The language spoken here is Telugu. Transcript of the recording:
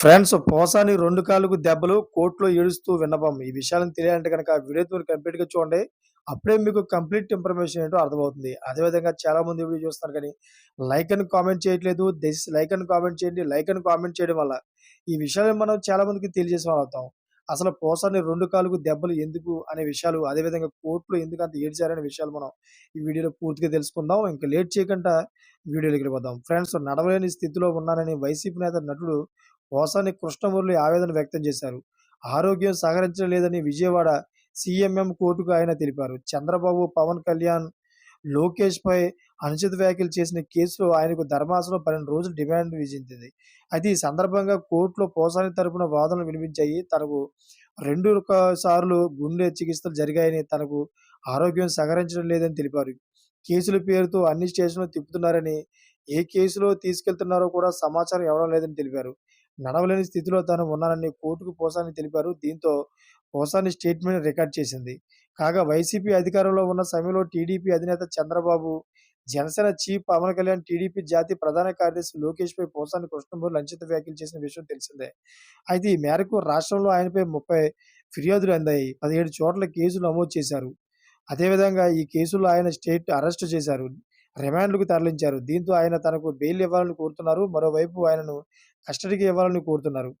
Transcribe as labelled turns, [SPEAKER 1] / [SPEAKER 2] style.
[SPEAKER 1] ఫ్రెండ్స్ పోసాని రెండు కాళ్ళకు దెబ్బలు కోర్టులో ఏడుస్తూ విన్నపం. ఈ విషయాలను తెలియాలంటే కనుక వీడియో మీరు కంప్లీట్‌గా చూడండి. అప్పుడే మీకు కంప్లీట్ ఇన్ఫర్మేషన్ ఏంటో అర్థమవుతుంది. అదేవిధంగా చాలామంది వీడియో చూస్తున్నారు కానీ లైక్ అని కామెంట్ చేయట్లేదు. దిస్ లైక్ అని కామెంట్ చేయండి. లైక్ అని కామెంట్ చేయడం వల్ల ఈ విషయాలను మనం చాలా మందికి తెలియజేసే వాళ్ళవుతాం. అసలు పోసాని రెండు కాళ్ళకు దెబ్బలు ఎందుకు అనే విషయాలు, అదేవిధంగా కోర్టులో అంత ఏడ్చారనే విషయాలు మనం ఈ వీడియోలో పూర్తిగా తెలుసుకుందాం. ఇంకా లేట్ చేయకుండా వీడియోలోకి వెళ్ళిపోదాం. ఫ్రెండ్స్ నడవలేని స్థితిలో ఉన్నానని వైసీపీ నేత నటుడు పోసాని కృష్ణమురళి ఆవేదన వ్యక్తం చేశారు. ఆరోగ్యం సహకరించడం లేదని విజయవాడ సీఎంఎం కోర్టుకు ఆయన తెలిపారు. చంద్రబాబు, పవన్ కళ్యాణ్, లోకేష్‌పై అనుచిత వ్యాఖ్యలు చేసిన కేసులో ఆయనకు ధర్మాసనం 12 రోజులు డిమాండ్ విధించింది. అయితే ఈ సందర్భంగా కోర్టులో పోసాని తరపున వాదనలు వినిపించాయి. తనకు రెండు సార్లు గుండె చికిత్సలు జరిగాయని, తనకు ఆరోగ్యం సహకరించడం లేదని తెలిపారు. కేసుల పేరుతో అన్ని స్టేషన్‌లు తిప్పుతున్నారని, ఏ కేసులో తీసుకెళ్తున్నారో కూడా సమాచారం ఇవ్వడం లేదని తెలిపారు. నడవలేని స్థితిలో తాను ఉన్నానని కోర్టుకు పోసాని తెలిపారు. దీంతో పోసాని స్టేట్మెంట్ రికార్డ్ చేసింది. కాగా వైసీపీ అధికారంలో ఉన్న సమయంలో టీడీపీ అధినేత చంద్రబాబు, జనసేన చీఫ్ పవన్ కళ్యాణ్, టీడీపీ జాతీయ ప్రధాన కార్యదర్శి లోకేష్ పై పోసాని కృష్ణమురళి లంచిత వ్యాఖ్యలు చేసిన విషయం తెలిసిందే. అయితే ఈ మేరకు రాష్ట్రంలో ఆయనపై 30 ఫిర్యాదులు అందాయి. 17 చోట్ల కేసులు నమోదు చేశారు. అదేవిధంగా ఈ కేసులో ఆయన స్టేట్ అరెస్టు చేశారు. రిమాండ్లకు తరలించారు. దీంతో ఆయన తనకు బెయిల్ ఇవ్వాలని కోరుతున్నారు. మరోవైపు ఆయనను కస్టడీకి ఇవ్వాలని కోరుతున్నారు.